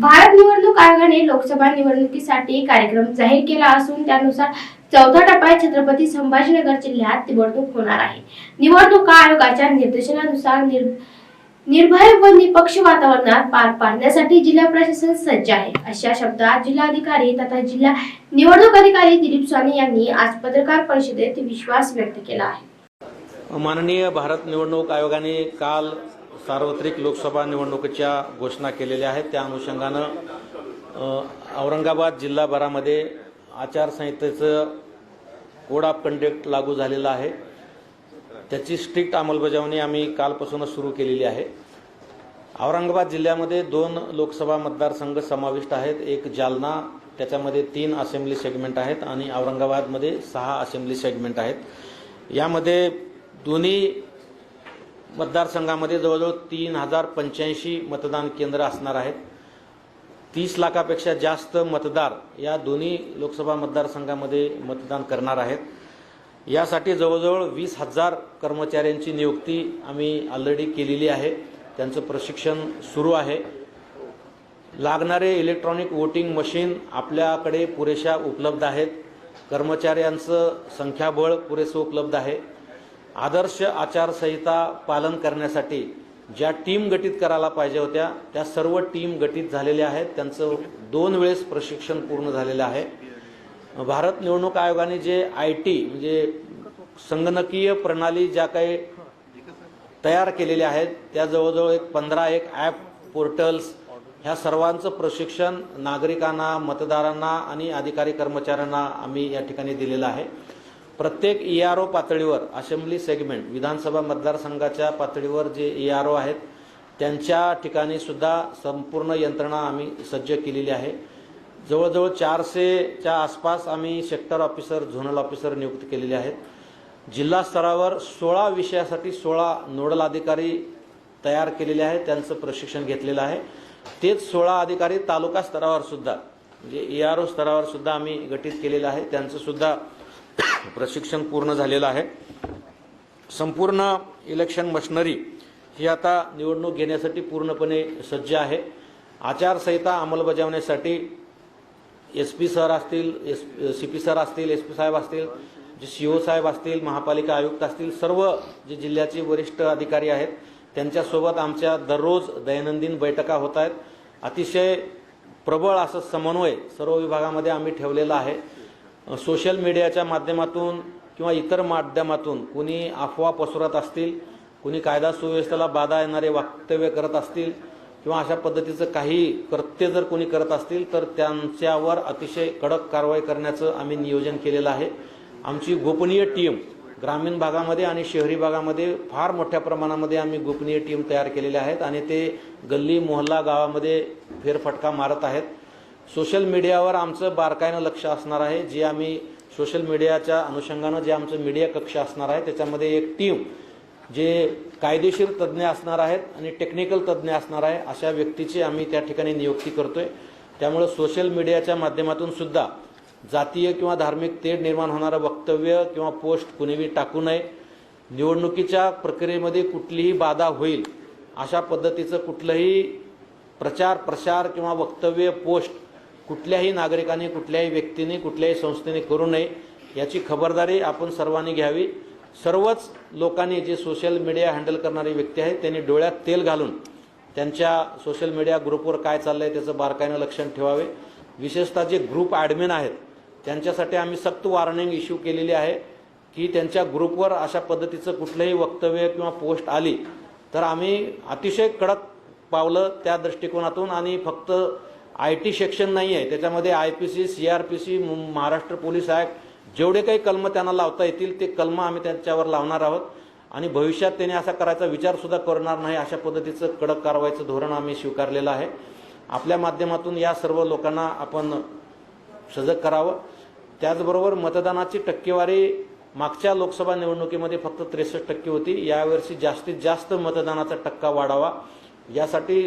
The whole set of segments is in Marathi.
भारत निवडणूक आयोगाने लोकसभा निवडणुकीसाठी कार्यक्रम जाहीर केला असून त्यानुसार चौथा टप्पा छत्रपती संभाजीनगर जिल्ह्यात निवडणूक होणार आहे. निवडणूक आयोगाच्या निर्देशनानुसार निर- निर्भय व निपक्ष वातावरणात पार पाडण्यासाठी जिल्हा प्रशासन सज्ज आहे. अशा शब्दात जिल्हाधिकारी तथा जिल्हा निवडणूक अधिकारी दिलीप स्वामी यांनी आज पत्रकार परिषदेत विश्वास व्यक्त केला आहे. माननीय भारत निवडणूक आयोगाने काल सार्वत्रिक लोकसभा निवडणुकीच्या घोषणा केलेल्या आहेत. त्या अनुषंगानं औरंगाबाद जिल्हाभरामध्ये आचारसंहितेचं कोड ऑफ कंडक्ट लागू झालेलं आहे. त्याची स्ट्रिक्ट अंमलबजावणी आम्ही कालपासूनच सुरू केलेली आहे. औरंगाबाद जिल्ह्यामध्ये दोन लोकसभा मतदारसंघ समाविष्ट आहेत. एक जालना त्याच्यामध्ये तीन असेंब्ली सेगमेंट आहेत आणि औरंगाबादमध्ये सहा असेंब्ली सेगमेंट आहेत. यामध्ये दोन्ही मतदारसंघामध्ये जवळजवळ तीन हजार पंच्याऐंशी मतदान केंद्र असणार आहेत. तीस लाखापेक्षा जास्त मतदार या दोन्ही लोकसभा मतदारसंघामध्ये मतदान करणार आहेत. यासाठी जवळजवळ वीस हजार कर्मचाऱ्यांची नियुक्ती आम्ही ऑलरेडी केलेली आहे. त्यांचं प्रशिक्षण सुरू आहे. लागणारे इलेक्ट्रॉनिक वोटिंग मशीन आपल्याकडे पुरेशा उपलब्ध आहेत. कर्मचाऱ्यांचं संख्याबळ पुरेसं उपलब्ध आहे. आदर्श आचारसंहिता पालन करण्यासाठी ज्या टीम गठीत करायला पाहिजे होत्या त्या सर्व टीम गठीत झालेल्या आहेत. त्यांचं दोन वेळेस प्रशिक्षण पूर्ण झालेलं आहे. भारत निवडणूक आयोगाने जे आय टी म्हणजे संगणकीय प्रणाली ज्या काही तयार केलेल्या आहेत त्या जवळजवळ एक पंधरा एक ॲप पोर्टल्स ह्या सर्वांचं प्रशिक्षण नागरिकांना मतदारांना आणि अधिकारी कर्मचाऱ्यांना आम्ही या ठिकाणी दिलेलं आहे. प्रत्येक ई आर ओ पातळीवर असेंब्ली सेगमेंट विधानसभा मतदारसंघाच्या पातळीवर जे ई आर ओ आहेत त्यांच्या ठिकाणी सुद्धा संपूर्ण यंत्रणा आम्ही सज्ज केलेली आहे. जवळजवळ चारशेच्या आसपास आम्ही सेक्टर ऑफिसर झोनल ऑफिसर नियुक्त केलेले आहेत. जिल्हा स्तरावर सोळा विषयासाठी सोळा नोडल अधिकारी तयार केलेले आहेत त्यांचं प्रशिक्षण घेतलेलं आहे. तेच सोळा अधिकारी तालुका स्तरावर सुद्धा म्हणजे ए आर ओ स्तरावर सुद्धा आम्ही गठीत केलेलं आहे. त्यांचं सुद्धा प्रशिक्षण पूर्ण झालेलं आहे. संपूर्ण इलेक्शन मशनरी ही आता निवडणूक घेण्यासाठी पूर्णपणे सज्ज आहे. आचारसंहिता अंमलबजावण्यासाठी एस पी सर असतील एस सी पी सर असतील एस पी साहेब असतील जे सी ओ साहेब असतील महापालिका आयुक्त असतील सर्व जे जिल्ह्याचे वरिष्ठ अधिकारी आहेत त्यांच्यासोबत आमच्या दररोज दैनंदिन बैठका होत आहेत. अतिशय प्रबळ असं समन्वय सर्व विभागामध्ये आम्ही ठेवलेला आहे. सोशल मीडियाच्या माध्यमातून किंवा इतर माध्यमातून कुणी अफवा पसरत असतील कुणी कायदा सुव्यवस्थेला बाधा येणारे वक्तव्य करत असतील किंवा अशा पद्धतीचं काही कृत्य जर कोणी करत असतील तर त्यांच्यावर अतिशय कडक कारवाई करण्याचं आम्ही नियोजन केलेलं आहे. आमची गोपनीय टीम ग्रामीण भागामध्ये आणि शहरी भागामध्ये फार मोठ्या प्रमाणामध्ये आम्ही गोपनीय टीम तयार केलेल्या आहेत आणि ते गल्ली मोहल्ला गावामध्ये फेरफटका मारत आहेत. सोशल मीडियावर आमचं बारकाईनं लक्ष असणार आहे. जे आम्ही सोशल मीडियाच्या अनुषंगानं जे आमचं मीडिया कक्ष असणार आहे त्याच्यामध्ये एक टीम जे कायदेशीर तज्ज्ञ असणार आहेत आणि टेक्निकल तज्ज्ञ असणार आहे अशा व्यक्तीची आम्ही त्या ठिकाणी नियुक्ती करतोय. त्यामुळे सोशल मीडियाच्या माध्यमातून सुद्धा जातीय किंवा धार्मिक तेढ निर्माण होणारं वक्तव्य किंवा पोस्ट कुणीही टाकू नये. निवडणुकीच्या प्रक्रियेमध्ये कुठलीही बाधा होईल अशा पद्धतीचं कुठलंही प्रचार प्रसार किंवा वक्तव्य पोस्ट कुठल्याही नागरिकाने कुठल्याही व्यक्तीने कुठल्याही संस्थेने करू नये याची खबरदारी आपण सर्वांनी घ्यावी. सर्वच लोकांनी जे सोशल मीडिया हँडल करणारे व्यक्ती आहेत त्यांनी डोळ्यात तेल घालून त्यांच्या सोशल मीडिया ग्रुपवर काय चाललं आहे त्याचं बारकाईनं लक्ष ठेवावे. विशेषतः जे ग्रुप ॲडमिन आहेत त्यांच्यासाठी आम्ही सक्त वॉर्निंग इश्यू केलेली आहे की त्यांच्या ग्रुपवर अशा पद्धतीचं कुठलंही वक्तव्य किंवा पोस्ट आली तर आम्ही अतिशय कडक पावलं त्या दृष्टिकोनातून आणि फक्त आय टी सेक्शन नाही आहे त्याच्यामध्ये I P C C R P C Maharashtra police act जेवढे काही कलम त्यांना लावता येतील ते कलम आम्ही त्यांच्यावर लावणार आहोत. आणि भविष्यात त्याने असा करायचा विचार सुद्धा करणार नाही अशा पद्धतीचं कडक कारवाईचं धोरण आम्ही स्वीकारलेलं आहे. आपल्या माध्यमातून या सर्व लोकांना आपण सजग करावं. त्याचबरोबर मतदानाची टक्केवारी मागच्या लोकसभा निवडणुकीमध्ये फक्त त्रेसष्ट टक्के होती. यावर्षी जास्तीत जास्त मतदानाचा टक्का वाढावा. यासाठी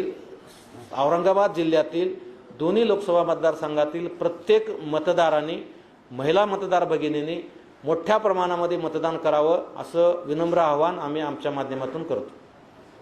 औरंगाबाद जिल्ह्यातील दोन्ही लोकसभा मतदारसंघातील प्रत्येक मतदारांनी महिला मतदार भगिनींनी मोठ्या प्रमाणामध्ये मतदान करावं असं विनम्र आवाहन आम्ही आमच्या माध्यमातून करतो.